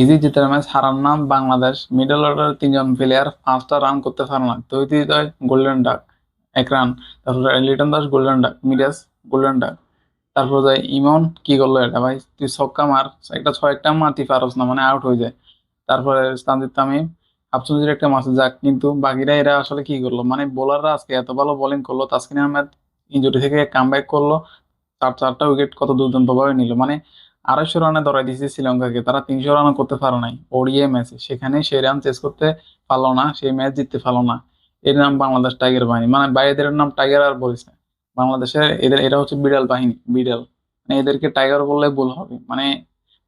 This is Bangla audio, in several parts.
ইজি জিতের ম্যাচ হারার নাম বাংলাদেশ মিডল অর্ডার তিনজন প্লেয়ার পাঁচটা রান করতে পারে না। তৈরি হৃদয় গোল্ডেন ডাক এক রান তারপরে Liton Das golden duck Miraj golden duck তারপর যায় ইমন কি করল এটা ভাই? তুই ছক্কা মার, একটা ছয় একটা মারতে পারস না মানে আউট হয়ে যায়। তারপরে তানজিদ তামিম আফসুজির একটা মাসে যাক, কিন্তু বাকিরা এরা আসলে কি করল? মানে বোলাররা আজকে এত ভালো বোলিং করল, তাসকিন আহমেদ ইঞ্জুরি থেকে কামব্যাক করল, চার চারটা উইকেট কত দুর্দান্তভাবে নিল। মানে আড়াইশো রানে ধরাই দিয়েছে শ্রীলঙ্কাকে। তারা তিনশো রানও করতে পারে নাই। ওডিআই ম্যাচে। সেখানে সেই রান চেস করতে পারল না, সেই ম্যাচ জিততে পারল না। এর নাম বাংলাদেশ টাইগার বাহিনী। মানে বাইরেদের নাম টাইগার আর বলিস না। বাংলাদেশের এদের এরা হচ্ছে বিড়াল বাহিনী, বিড়াল। মানে এদেরকে টাইগার বললে ভুল হবে। মানে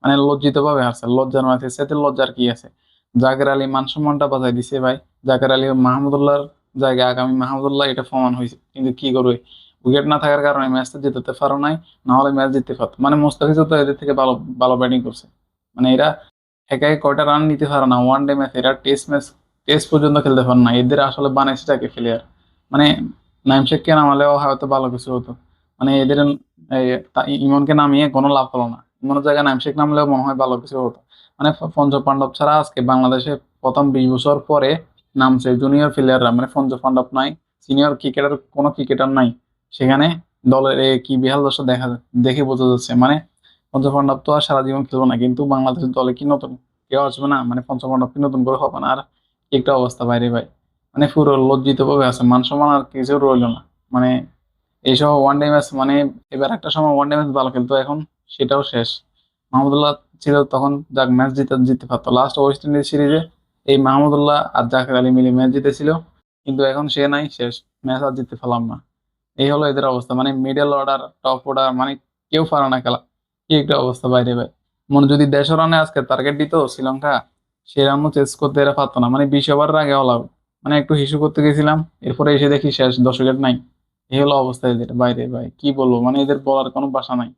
মানে লজ্জিত ভাবে হারছে। লজ্জার মাঝে সেতে লজ্জার কি আছে? জাকের আলী মান সম্মানটা বাঁচাই দিছে ভাই। জাকের আলী মাহমুদুল্লাহর জায়গায় আগামী মাহমুদুল্লাহ এটা প্রমাণ হয়েছে। কিন্তু কি করবে? উইকেট না থাকার কারণে ম্যাচটা জিততে পারো নাই, না হলে ম্যাচ জিততে পারতো। মানে মোস্তাফিজও তো এদের থেকে ভালো ভালো ব্যাটিং করছে। মানে এরা একাই কয়টা রান নিতে পারে না ওয়ান ডে ম্যাচ এরা টেস্ট ম্যাচ টেস্ট পর্যন্ত খেলতে পারে না। এদের আসলে বানাইছেটাকে প্লেয়ার মানে নাইম শেখকে নামালেও হয়তো ভালো কিছু হতো। মানে এদের ইমনকে নামিয়ে কোনো লাভ হলো না। ইমনের জায়গায় নাইম শেখ নামলেও মনে হয় ভালো কিছু হতো। মানে পঞ্চ পাণ্ডব ছাড়া আজকে বাংলাদেশে প্রথম বিশ বছর পরে নামছে জুনিয়র প্লেয়াররা মানে পঞ্চ পাণ্ডব নাই সিনিয়র ক্রিকেটার কোনো ক্রিকেটার নাই। সেখানে দলের কি বিহাল দশা দেখা দেখে বোঝা যাচ্ছে। মানে পঞ্চপাণ্ডব তো আর সারা জীবন খেলব না, কিন্তু বাংলাদেশের দলে কি নতুন কেউ আসবে না? মানে পঞ্চপাণ্ডব কি নতুন করে হবে না? আর একটা অবস্থা বাইরে ভাই। মানে পুরো লজ্জিত ভাবে আছে মান সম্মান আর কিছু রইল না। মানে এইসব ওয়ান ডে ম্যাচ মানে এবার একটা সময় ওয়ান ডে ম্যাচ ভালো খেলতো, এখন সেটাও শেষ। মাহমুদুল্লাহ ছিল তখন যাক ম্যাচ জিতে, জিততে পারতো। লাস্ট ওয়েস্ট ইন্ডিজ সিরিজে এই মাহমুদুল্লাহ আর জাকের আলী মিলে ম্যাচ জিতেছিল, কিন্তু এখন সে নাই, শেষ। ম্যাচ আর জিততে পারলাম না। এই হলো এদের অবস্থা। মানে মিডল অর্ডার টপ অর্ডার মানে কেউ পারে না খেলা। কি একটা অবস্থা বাইরে ভাই মনে যদি দেড়শো রানে আজকে টার্গেট দিত শ্রীলঙ্কা সে রানও চেস করতে এরা পারতো না। মানে বিশ ওভারের আগে অল আউট মানে একটু হিসু করতে গেছিলাম, এরপরে এসে দেখি শেষ, দশ উইকেট নাই। এই হলো অবস্থা এদের বাইরে ভাই কি বলব? মানে এদের বলার কোনো বাসা নাই।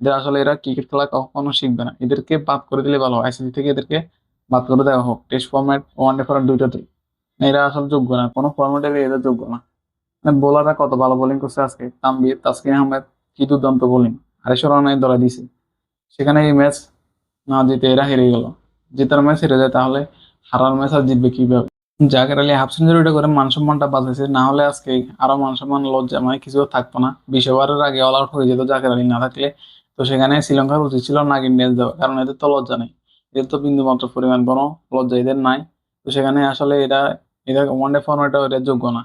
এদের আসলে এরা ক্রিকেট খেলা কখনো শিখবে না। এদেরকে বাদ করে দিলে ভালো আইসিসি থেকে এদেরকে বাদ করে দেওয়া হোক। Test format one day format দুইটাতেই। এরা আসলে যোগ্য না। কোনো ফরম্যাটে এদের যোগ্য না। বোলাররা কত ভালো বোলিং করছে আজকে? তানভীর, তাসকিন আহমেদ কি দুর্দান্ত বোলিং আড়াইশো রানে ধরা দিছে। সেখানে এই ম্যাচ না জিতে এরা হেরে গেল। জেতার ম্যাচ হেরে যায়, তাহলে হারার ম্যাচ আর জিতবে কীভাবে? জাকের আলী হাফ সেঞ্চুরিটা করে মান সম্মানটা বাঁচাইছে। না হলে আজকে আরও মান সম্মান লজ্জা মানে কিছু থাকতো না। বিশ ওভারের আগে অল আউট হয়ে যেত জাকের আলী না থাকলে। তো সেখানে শ্রীলঙ্কার উচিত ছিল নাগিন ম্যাচ দেওয়া, কারণ এদের তো লজ্জা নেই। এদের তো বিন্দু মাত্র পরিমাণ কোনো লজ্জা এদের নাই। তো সেখানে আসলে এরা, এদের ওয়ান ডে ফর্মেটও এদের যোগ্য না।